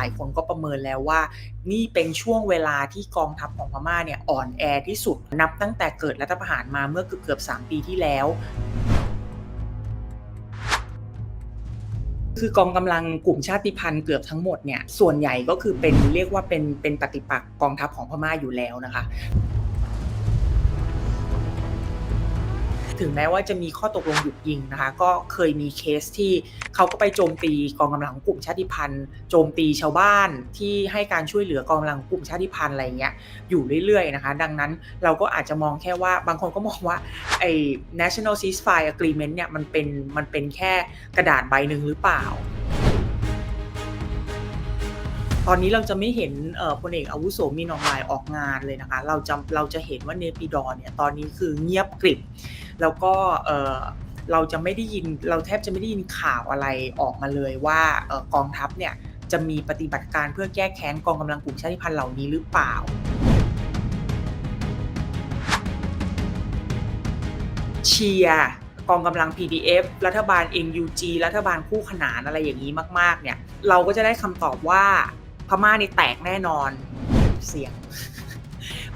ลายคนก็ประเมินแล้วว่า นี่เป็นช่วงเวลาที่กองทัพของพม่าเนี่ยอ่อนแอที่สุดนับตั้งแต่เกิดรัฐประหารมาเมื่อเกือบๆ3ปีที่แล้วคือกองกำลังกลุ่มชาติพันธุ์เกือบทั้งหมดเนี่ยส่วนใหญ่ก็คือเป็นเรียกว่าเป็นเป็นปฏิปักษ์กองทัพของพม่าอยู่แล้วนะคะ ถึงแม้ว่าจะมีข้อตกลงหยุดยิงนะคะ ก็เคยมีเคสที่เขาก็ไปโจมตีกองกำลังของกลุ่มชาติพันธุ์ โจมตีชาวบ้านที่ให้การช่วยเหลือกองกำลังกลุ่มชาติพันธุ์อะไรเงี้ยอยู่เรื่อยๆนะคะ ดังนั้นเราก็อาจจะมองแค่ว่าบางคนก็มองว่าไอ้ national ceasefire agreement เนี่ยมันเป็นมันเป็นแค่กระดาษใบหนึ่งหรือเปล่าตอนนี้เราจะไม่เห็นพลเอกอาวุโสมีนองลายออกงานเลยนะคะ เราจะเราจะเห็นว่าเนปิดอร์เนี่ยตอนนี้คือเงียบกริบ แล้วก็เราจะไม่ได้ยินเราแทบจะไม่ได้ยินข่าวอะไรออกมาเลยว่ากองทัพเนี่ยจะมีปฏิบัติการเพื่อแก้แค้นกองกำลังกลุ่มชาติพันธุ์เหล่านี้หรือเปล่าเชียร์กองกำลัง PDF รัฐบาล NUG รัฐบาลคู่ขนานอะไรอย่างนี้มาก ๆ เนี่ย เราก็จะได้คำตอบว่าพม่านี่แตกแน่นอนเสียง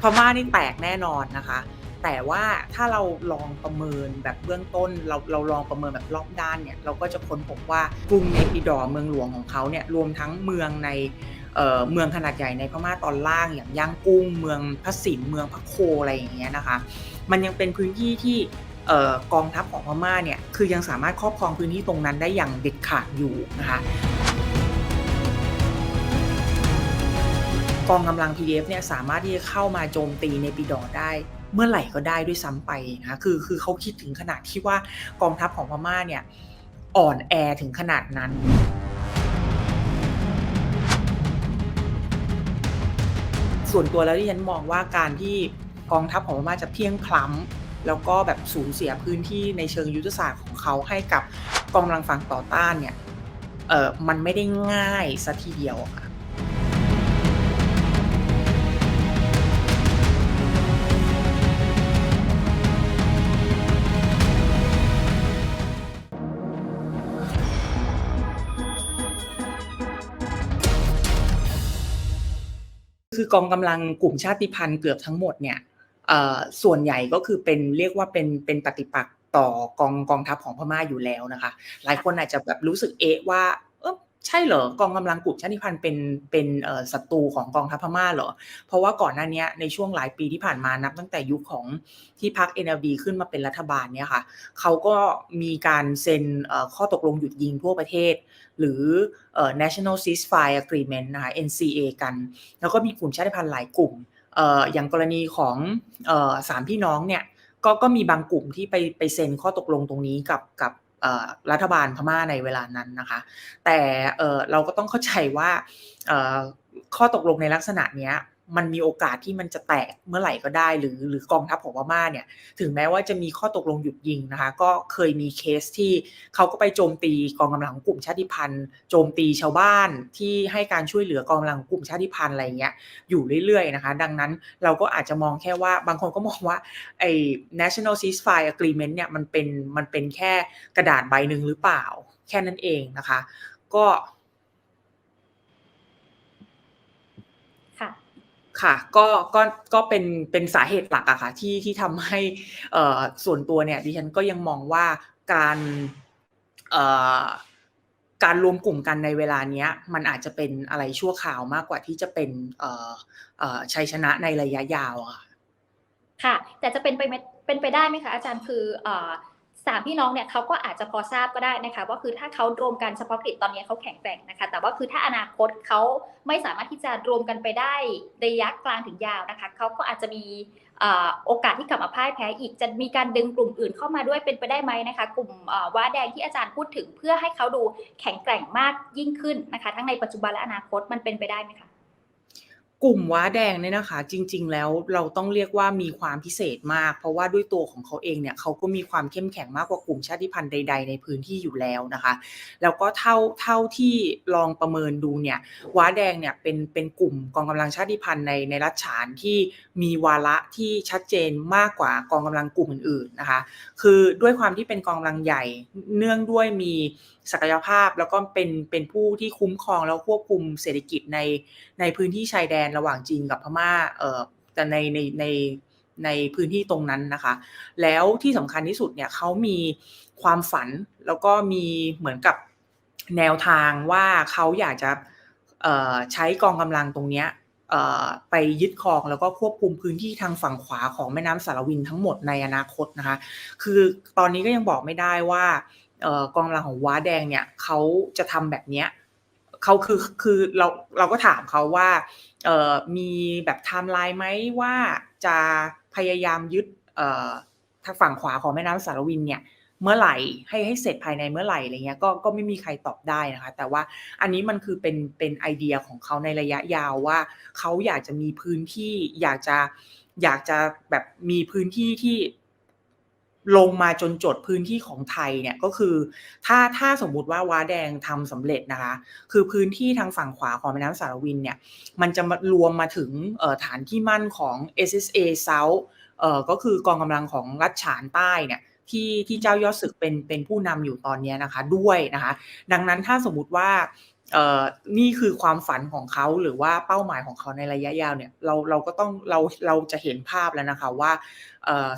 พม่านี่แตกแน่นอนนะคะ แต่ว่าถ้าเราลองประเมินแบบเบื้องต้น เราเราลองประเมินแบบรอบด้านเนี่ยเราก็จะค้นพบว่ากรุงเนปิดอเมืองหลวงของเขาเนี่ยรวมทั้งเมืองในเเมืองขนาดใหญ่ในพม่าตอนล่างอย่างย่างกุ้ง เมืองพระสินเมืองพระโคอะไรอย่างเงี้ยนะคะ มันยังเป็นพื้นที่ที่กองทัพของพม่าเนี่ยคือยังสามารถครอบครองพื้นที่ตรงนั้นได้อย่างเด็ดขาดอยู่นะคะกองกำลัง PDF เนี่ยสามารถที่จะเข้ามาโจมตีในปีดอได้ เมื่อไหร่ก็ได้ด้วยซ้ำไปนะคะคือคือเขาคิดถึงขนาดที่ว่ากองทัพของพม่าเนี่ยอ่อนแอถึงขนาดนั้นส่วนตัวแล้วที่ฉันมองว่าการที่กองทัพของพม่าจะเพียงพล้ำแล้วก็แบบสูญเสียพื้นที่ในเชิงยุทธศาสตร์ของเขาให้กับกองกำลังฝั่งต่อต้านเนี่ยเออมันไม่ได้ง่ายซะทีเดียวค่ะ กองกำลังกลุ่มชาติพันธุ์เกือบทั้งหมดเนี่ยส่วนใหญ่ก็คือเป็นเรียกว่าเป็นเป็นปฏิปักษ์ต่อกองกองทัพของพม่าอยู่แล้วนะคะ หลายคนอาจจะแบบรู้สึกเอะว่า ใช่เหรอกองกำลังกลุ่มชาติพันธุ์เป็นเป็นศัตรูของกองทัพพม่าเหรอ เพราะว่าก่อนหน้านี้ในช่วงหลายปีที่ผ่านมานับตั้งแต่ยุคของที่พรรค NLD ขึ้นมาเป็นรัฐบาลเนี่ยค่ะเขาก็มีการเซ็นข้อตกลงหยุดยิงทั่วประเทศ หรือ National Ceasefire Agreement นะคะ NCA กัน แล้วก็มีกลุ่มชาติพันธุ์หลายกลุ่มอย่างกรณีของสามพี่น้องเนี่ยก็ก็มีบางกลุ่มที่ไปไปเซ็นข้อตกลงตรงนี้กับกับ รัฐบาลพม่าในเวลานั้นนะคะ แต่เราก็ต้องเข้าใจว่าข้อตกลงในลักษณะนี้ มันมีโอกาสที่มันจะแตกเมื่อไหร่ก็ได้ หรือหรือกองทัพของพม่าเนี่ย ถึงแม้ว่าจะมีข้อตกลงหยุดยิงนะคะ ก็เคยมีเคสที่เขาก็ไปโจมตีกองกำลังของกลุ่มชาติพันธุ์ โจมตีชาวบ้านที่ให้การช่วยเหลือกองกำลังกลุ่มชาติพันธุ์อะไรเงี้ยอยู่เรื่อยๆนะคะ ดังนั้นเราก็อาจจะมองแค่ว่าบางคนก็มองว่าไอ้ national ceasefire agreement เนี่ยมันเป็นมันเป็นแค่กระดาษใบหนึ่งหรือเปล่า แค่นั้นเองนะคะ ก็ ค่ะก็ก็ก็เป็นเป็นสาเหตุหลักอะค่ะที่ที่ทำให้ส่วนตัวเนี่ยดิฉันก็ยังมองว่าการการรวมกลุ่มกันในเวลานี้มันอาจจะเป็นอะไรชั่วคราวมากกว่าที่จะเป็นชัยชนะในระยะยาวอะค่ะค่ะแต่จะเป็นไปเป็นไปได้ไหมคะอาจารย์คืออ สามพี่น้องเนี่ยเขาก็อาจจะพอทราบก็ได้นะคะว่าคือถ้าเขารวมกันเฉพาะกิจตอนนี้เขาแข็งแกร่งนะคะ แต่ว่าคือถ้าอนาคตเขาไม่สามารถที่จะรวมกันไปได้ระยะกลางถึงยาวนะคะเขาก็อาจจะมีโอกาสที่กลับมาพ่ายแพ้อีกจะมีการดึงกลุ่มอื่นเข้ามาด้วยเป็นไปได้ไหมนะคะ กลุ่มว้าแดงที่อาจารย์พูดถึงเพื่อให้เขาดูแข็งแกร่งมากยิ่งขึ้นนะคะ ทั้งในปัจจุบันและอนาคตมันเป็นไปได้ไหมคะ กลุ่มว้าแดงเนี่ยนะคะ จริง ๆ แล้วเราต้องเรียกว่ามีความพิเศษมาก เพราะว่าด้วยตัวของเขาเองเนี่ยเขาก็มีความเข้มแข็งมากกว่ากลุ่มชาติพันธุ์ใด ๆ ในพื้นที่อยู่แล้วนะคะ แล้วก็เท่าเท่าที่ลองประเมินดูเนี่ยว้าแดงเนี่ยเป็นเป็นกลุ่มกองกำลังชาติพันธุ์ในในรัฐฉานที่มีวาระที่ชัดเจนมากกว่ากองกำลังกลุ่มอื่นๆนะคะ คือด้วยความที่เป็นกองกำลังใหญ่เนื่องด้วยมีศักยภาพแล้วก็เป็นเป็นผู้ที่คุ้มครองแล้วควบคุมเศรษฐกิจในในพื้นที่ชายแดนระหว่างจีนกับพม่าเอ่อแต่ในในในในพื้นที่ตรงนั้นนะคะ แล้วที่สำคัญที่สุดเนี่ยเขามีความฝันแล้วก็มีเหมือนกับแนวทางว่าเขาอยากจะใช้กองกำลังตรงเนี้ยไปยึดครองแล้วก็ควบคุมพื้นที่ทางฝั่งขวาของแม่น้ำสารวินทั้งหมดในอนาคตนะคะ คือตอนนี้ก็ยังบอกไม่ได้ว่ากองกำลังของว้าแดงเนี่ยเขาจะทำแบบเนี้ย เขาคือคือเราเราก็ถามเขาว่าเอ่อมีแบบไทม์ไลน์ไหมว่าจะพยายามยึดเอ่อทางฝั่งขวาของแม่น้ำสารวินเนี่ยเมื่อไหร่ให้ให้เสร็จภายในเมื่อไหร่อะไรเงี้ยก็ก็ไม่มีใครตอบได้นะคะ แต่ว่าอันนี้มันคือเป็นเป็นไอเดียของเขาในระยะยาวว่าเขาอยากจะมีพื้นที่อยากจะอยากจะแบบมีพื้นที่ที่ ลงมาจนจดพื้นที่ของไทยเนี่ยก็คือ ถ้าถ้าสมมุติว่าว้าแดงทำสำเร็จนะคะ คือพื้นที่ทางฝั่งขวาของแม่น้ำสารวินเนี่ยมันจะมารวมมาถึงฐานที่มั่นของ SSA South เอ่อก็คือกองกำลังของรัฐฉานใต้เนี่ยที่ที่เจ้ายอดศึกเป็นเป็นผู้นำอยู่ตอนนี้นะคะด้วยนะคะ ดังนั้นถ้าสมมุติว่า นี่คือความฝันของเขาหรือว่าเป้าหมายของเขาในระยะยาวเนี่ยเราเราก็ต้องเราเราจะเห็นภาพแล้วนะคะว่า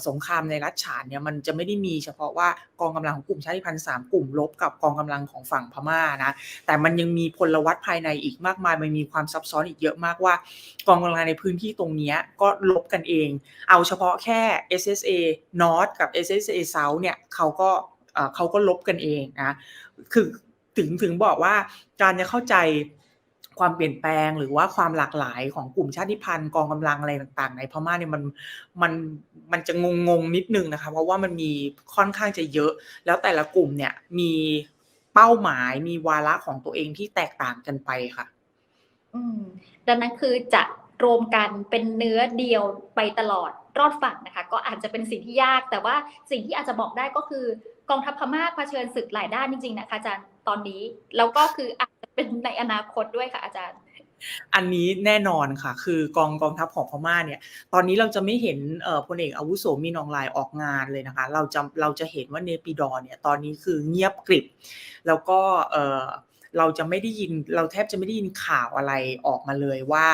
สงครามในรัฐฉานเนี่ยมันจะไม่ได้มีเฉพาะว่ากองกำลังของกลุ่มชาติพันธุ์สามกลุ่มลบกับกองกำลังของฝั่งพม่านะแต่มันยังมีพลวัตภายในอีกมากมายมันมีความซับซ้อนอีกเยอะมากว่า กองกำลังในพื้นที่ตรงนี้ก็ลบกันเอง เอาเฉพาะแค่ SSA North กับ SSA South เนี่ยเขาก็เขาก็ลบกันเองนะคือ ถึงถึงบอกว่าการจะเข้าใจความเปลี่ยนแปลงหรือว่าความหลากหลายของกลุ่มชาติพันธุ์กองกำลังอะไรต่างๆ ในพม่าเนี่ยมันมันมันจะงงงนิดนึงนะคะเพราะว่ามันมีค่อนข้างจะเยอะ แล้วแต่ละกลุ่มเนี่ยมีเป้าหมายมีวาระของตัวเองที่แตกต่างกันไปค่ะ อืมดังนั้นคือจะรวมกันเป็นเนื้อเดียวไปตลอดรอดฝั่งนะคะ ก็อาจจะเป็นสิ่งที่ยาก แต่ว่าสิ่งที่อาจจะบอกได้ก็คือกองทัพพม่าเผชิญศึกหลายด้านจริงๆนะคะอาจารย์ ตอนนี้ แล้วก็คืออาจจะเป็นในอนาคตด้วยค่ะอาจารย์อันนี้แน่นอนค่ะ คือกองกองทัพของพม่าเนี่ย ตอนนี้เราจะไม่เห็นพลเอกอาวุโสมีนองลายออกงานเลยนะคะ เราจะเราจะเห็นว่าเนปิดอเนี่ยตอนนี้คือเงียบกริบ แล้วก็เราจะไม่ได้ยินเราแทบจะไม่ได้ยินข่าวอะไรออกมาเลยว่า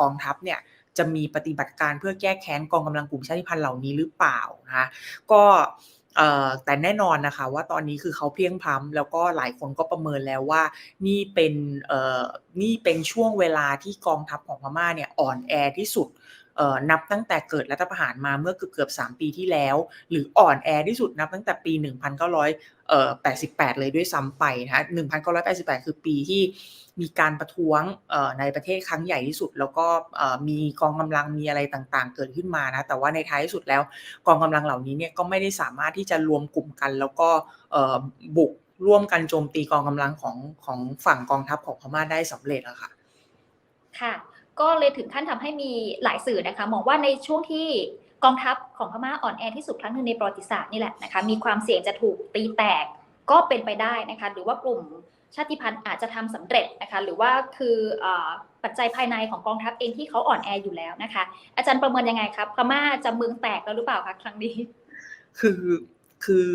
กองทัพเนี่ยจะมีปฏิบัติการเพื่อแก้แค้นกองกำลังกลุ่มชาติพันธุ์เหล่านี้หรือเปล่านะคะก็ แต่แน่นอนนะคะว่าตอนนี้คือเขาเพียงพำ้ำแล้วก็หลายคนก็ประเมินแล้วว่า นี่เป็นนี่เป็นช่วงเวลาที่กองทัพของพม่าเนี่ยอ่อนแอที่สุด นับตั้งแต่เกิดรัฐประหารมาเมื่อเกือบเกือบสามปีที่แล้ว หรืออ่อนแอที่สุดนับตั้งแต่ปี 1988 เลยด้วยซ้ำไปนะคะ1988 คือปีที่มีการประท้วงในประเทศครั้งใหญ่ที่สุด แล้วก็มีกองกำลังมีอะไรต่างๆ เกิดขึ้นมานะแต่ว่าในท้ายที่สุดแล้วกองกำลังเหล่านี้เนี่ยก็ไม่ได้สามารถที่จะรวมกลุ่มกัน แล้วก็บุกร่วมกันโจมตีกองกำลังของของฝั่งกองทัพของพม่าได้สำเร็จอะค่ะค่ะ ก็เลยถึงขั้นทำให้มีหลายสื่อนะคะมองว่าในช่วงที่กองทัพของพม่าอ่อนแอที่สุดครั้งหนึ่งในประวัติศาสตร์นี่แหละนะคะมีความเสี่ยงจะถูกตีแตกก็เป็นไปได้นะคะหรือว่ากลุ่มชาติพันธุ์อาจจะทำสำเร็จนะคะหรือว่าคือเออปัจจัยภายในของกองทัพเองที่เขาอ่อนแออยู่แล้วนะคะ อาจารย์ประเมินยังไงครับพม่าจะเมืองแตกแล้วหรือเปล่าคะครั้งนี้ คือคือ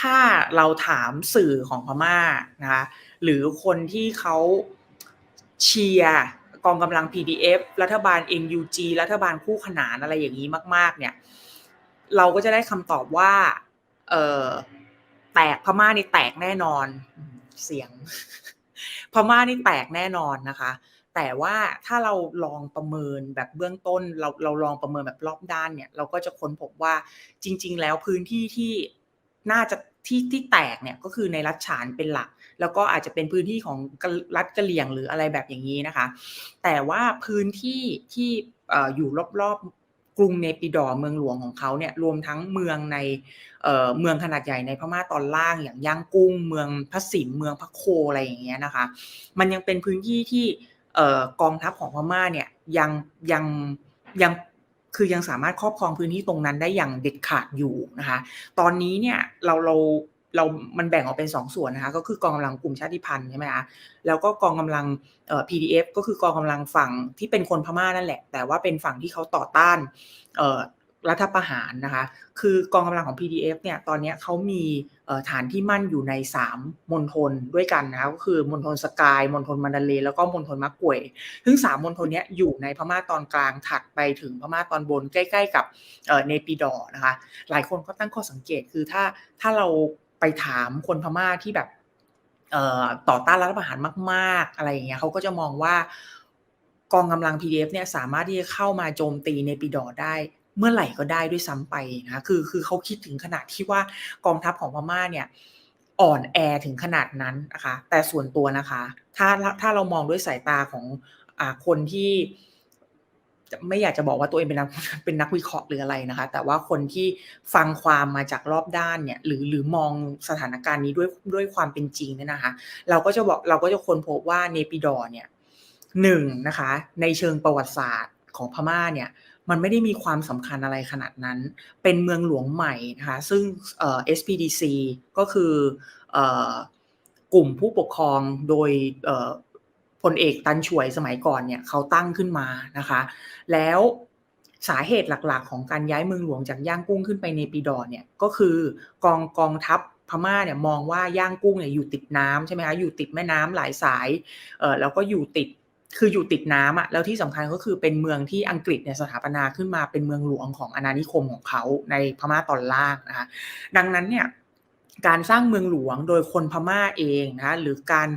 ถ้าเราถามสื่อของพม่านะคะหรือคนที่เขาเชียร์ กองกำลัง PDF รัฐบาล NUG รัฐบาลคู่ขนานอะไรอย่างนี้มาก ๆ เนี่ย เราก็จะได้คำตอบว่า เออแตกพม่านี่แตกแน่นอนเสียง พม่านี่แตกแน่นอนนะคะ แต่ว่าถ้าเราลองประเมินแบบเบื้องต้น เราเราลองประเมินแบบรอบด้านเนี่ย เราก็จะค้นพบว่าจริง ๆ แล้วพื้นที่ที่น่าจะ ที่ที่แตกเนี่ยก็คือในรัฐฉานเป็นหลัก แล้วก็อาจจะเป็นพื้นที่ของรัฐกะเหลี่ยงหรืออะไรแบบอย่างนี้นะคะ แต่ว่าพื้นที่ที่อยู่รอบๆกรุงเนปิดอเมืองหลวงของเขาเนี่ยรวมทั้งเมืองในเมืองขนาดใหญ่ในพม่าตอนล่างอย่างย่างกุ้ง เมืองพระสิมเมืองพระโคอะไรอย่างเงี้ยนะคะ มันยังเป็นพื้นที่ที่กองทัพของพม่าเนี่ยยังยังยัง คือยังสามารถครอบครองพื้นที่ตรงนั้นได้อย่างเด็ดขาดอยู่นะคะ ตอนนี้เนี่ยเราเราเรามันแบ่งออกเป็น 2 ส่วนนะคะ ก็คือกองกำลังกลุ่มชาติพันธุ์ใช่ไหมคะ แล้วก็กองกำลังเอ่อ PDF ก็คือกองกำลังฝั่งที่เป็นคนพม่านั่นแหละ แต่ว่าเป็นฝั่งที่เขาต่อต้านเอ่อ รัฐประหารนะคะ คือกองกำลังของ PDF เนี่ยตอนนี้เขามีฐานที่มั่นอยู่ใน 3มณฑลด้วยกันนะคะก็คือมณฑลสกายมณฑลมันดาเลแล้วก็มณฑลมะกวยซึ่ง3มณฑลเนี้ยอยู่ในพม่าตอนกลางถัดไปถึงพม่าตอนบนใกล้ ๆ กับเนปิดอร์นะคะ หลายคนก็ตั้งข้อสังเกตคือถ้าถ้าเราไปถามคนพม่าที่แบบต่อต้านรัฐประหารมาก ๆ อะไรอย่างเงี้ยเขาก็จะมองว่ากองกำลัง PDF เนี่ยสามารถที่จะเข้ามาโจมตีเนปิดอร์ได้ เมื่อไหร่ก็ได้ด้วยซ้ำไปนะคะคือคือเขาคิดถึงขนาดที่ว่ากองทัพของพม่าเนี่ยอ่อนแอถึงขนาดนั้นนะคะแต่ส่วนตัวนะคะ ถ้าถ้าเรามองด้วยสายตาของอ่าคนที่ไม่อยากจะบอกว่าตัวเองเป็นนักเป็นนักวิเคราะห์หรืออะไรนะคะ แต่ว่าคนที่ฟังความมาจากรอบด้านเนี่ย หรือหรือมองสถานการณ์นี้ด้วยด้วยความเป็นจริงเนี่ยนะคะ เราก็จะบอกเราก็จะค้นพบว่าเนปิดอร์เนี่ยหนึ่งนะคะ ในเชิงประวัติศาสตร์ของพม่าเนี่ย มันไม่ได้มีความสำคัญอะไรขนาดนั้น เป็นเมืองหลวงใหม่นะคะซึ่ง SPDC ก็คือกลุ่มผู้ปกครองโดยพลเอกตันช่วยสมัยก่อนเนี่ยเขาตั้งขึ้นมานะคะ แล้วสาเหตุหลักๆ ของการย้ายเมืองหลวงจากย่างกุ้งขึ้นไปในปีดอนเนี่ยก็คือกองกองทัพพม่าเนี่ยมองว่าย่างกุ้งเนี่ยอยู่ติดน้ำใช่ไหมคะอยู่ติดแม่น้ำหลายสายเออแล้วก็อยู่ติด คืออยู่ติดน้ำอะ่ะแล้วที่สำคัญก็คือเป็นเมืองที่อังกฤษเนี่ยสถาปนาขึ้นมาเป็นเมืองหลวงของอาณานิคมของเขาในพม่าตอนล่างนะคะดังนั้นเนี่ยการสร้างเมืองหลวงโดยคนพม่าเองนะหรือการ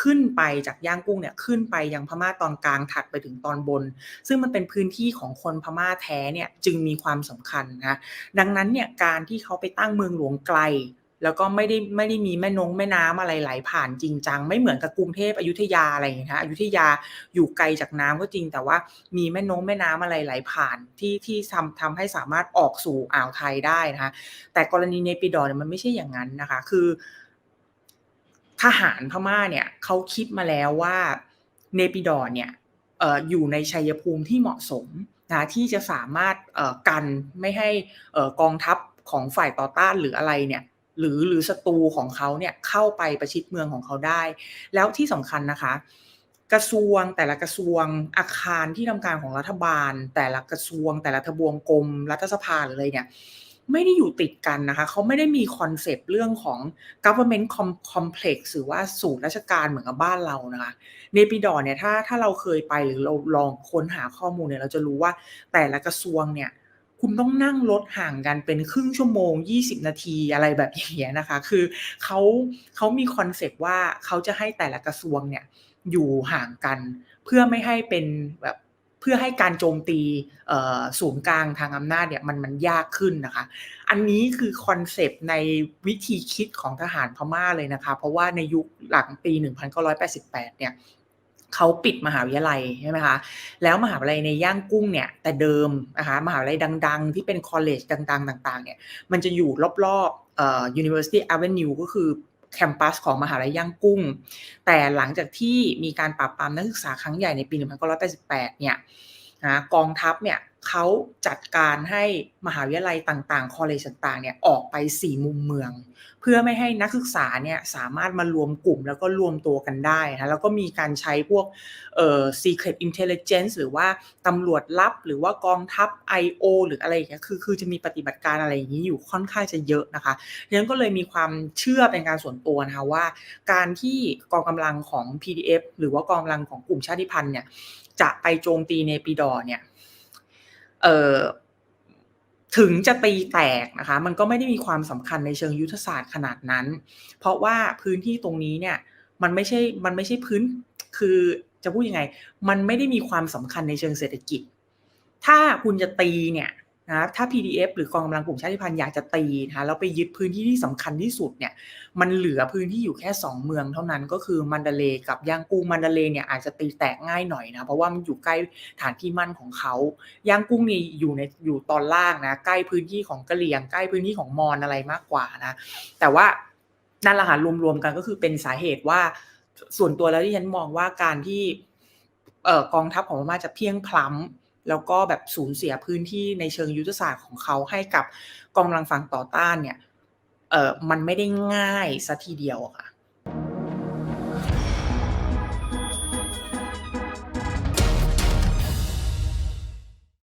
ขึ้นไปจากย่างกุ้งเนี่ยขึ้นไปยังพม่าตอนกลางถัดไปถึงตอนบน ซึ่งมันเป็นพื้นที่ของคนพม่าแท้เนี่ยจึงมีความสำคัญนะดังนั้นเนี่ยการที่เขาไปตั้งเมืองหลวงไกล แล้วก็ไม่ได้ไม่ได้มีแม่นงแม่น้ำอะไรไหลผ่านจริงจัง ไม่เหมือนกับกรุงเทพอยุธยาอะไรอย่างเงี้ยนะอยุธยาอยู่ไกลจากน้ำก็จริง แต่ว่ามีแม่นงแม่น้ำอะไรไหลผ่านที่ที่ทำทำให้สามารถออกสู่อ่าวไทยได้นะคะแต่กรณีเนปิดอร์เนี่ยมันไม่ใช่อย่างนั้นนะคะ คือ ทหารพม่าเนี่ยเขาคิดมาแล้วว่าเนปิดอร์เนี่ยอยู่ในชัยภูมิที่เหมาะสมนะที่จะสามารถกันไม่ให้กองทัพของฝ่ายต่อต้านหรืออะไรเนี่ย หรือหรือศัตรูของเขาเนี่ยเข้าไปประชิดเมืองของเขาได้ แล้วที่สำคัญนะคะ กระทรวงแต่ละกระทรวงอาคารที่ทำการของรัฐบาล แต่ละกระทรวง แต่ละทบวงกรมรัฐสภาหรืออะไรเนี่ยไม่ได้อยู่ติดกันนะคะเขาไม่ได้มีคอนเซปต์เรื่องของ government complex หรือว่าสูตรราชการเหมือนกับบ้านเรานะคะเนปิดอเนี่ยถ้าถ้าเราเคยไปหรือเราลองค้นหาข้อมูลเนี่ยเราจะรู้ว่าแต่ละกระทรวงเนี่ย คุณต้องนั่งรถห่างกันเป็นครึ่งชั่วโมง 20 นาทีอะไรแบบอย่างเงี้ยนะคะ คือเขาเขามีคอนเซปต์ว่าเขาจะให้แต่ละกระทรวงเนี่ยอยู่ห่างกัน เพื่อไม่ให้เป็นแบบเพื่อให้การโจมตีศูนย์กลางทางอำนาจเนี่ยมันมันยากขึ้นนะคะ อันนี้คือคอนเซปต์ในวิธีคิดของทหารพม่าเลยนะคะ เพราะว่าในยุคหลังปี 1988 เนี่ย เขาปิดมหาวิทยาลัยใช่ไหมคะแล้วมหาวิทยาลัยในย่างกุ้งเนี่ยแต่เดิมนะคะมหาวิทยาลัยดัง ๆ ที่เป็นคอลเลจดัง ๆ ต่าง ๆ เนี่ยมันจะอยู่รอบๆเอ่อ University Avenue ก็คือแคมปัสของมหาลัยย่างกุ้ง แต่หลังจากที่มีการปราบปรามนักศึกษาครั้งใหญ่ในปี 1988 เนี่ยนะกองทัพเนี่ยเขาจัดการให้มหาวิทยาลัยต่างๆ คอลเลจต่างๆ เนี่ยออกไป 4 มุมเมือง พื่อไม่ให้นักศึกษาเนี่ยสามารถมารวมกลุ่มแล้วก็รวมตัวกันได้นะแล้วก็มีการใช้พวกเอ่อ secret intelligence หรือว่าตำรวจลับ หรือว่ากองทัพ IO หรืออะไรอย่างเงี้ยคือคือจะมีปฏิบัติการอะไรอย่างนี้อยู่ค่อนข้างจะเยอะนะคะดังนั้นก็เลยมีความเชื่อเป็นการส่วนตัวนะคะว่า การที่กองกำลังของ PDF หรือว่ากองกำลังของกลุ่มชาติพันธุ์เนี่ยจะไปโจมตีเนปิดอร์เนี่ยเอ่อ ถึงจะตีแตกนะคะ มันก็ไม่ได้มีความสำคัญในเชิงยุทธศาสตร์ขนาดนั้น เพราะว่าพื้นที่ตรงนี้เนี่ยมันไม่ใช่มันไม่ใช่พื้นคือจะพูดยังไง มันไม่ได้มีความสำคัญในเชิงเศรษฐกิจ ถ้าคุณจะตีเนี่ย นะถ้า PDF หรือกองกำลังกลุ่มชาติพันธุ์อยากจะตีนะแล้วไปยึดพื้นที่ที่สำคัญที่สุดเนี่ยมันเหลือพื้นที่อยู่แค่ 2 เมืองเท่านั้นก็คือมันดาเลกับย่างกุ้งมันดาเลเนี่ยอาจจะตีแตกง่ายหน่อยนะเพราะว่ามันอยู่ใกล้ฐานที่มั่นของเขาย่างกุ้งนี่อยู่ในอยู่ตอนล่างนะใกล้พื้นที่ของกะเหรี่ยงใกล้พื้นที่ของมอญอะไรมากกว่านะแต่ว่านั่นแหละค่ะรวมๆกันก็คือเป็นสาเหตุว่าส่วนตัวแล้วที่ฉันมองว่าการที่เออกองทัพของพม่าจะเพียงพล้ำ แล้วก็แบบสูญเสียพื้นที่ในเชิงยุทธศาสตร์ของเขาให้กับกองกำลังฝั่งต่อต้านเนี่ยเออมันไม่ได้ง่ายซะทีเดียวอะค่ะ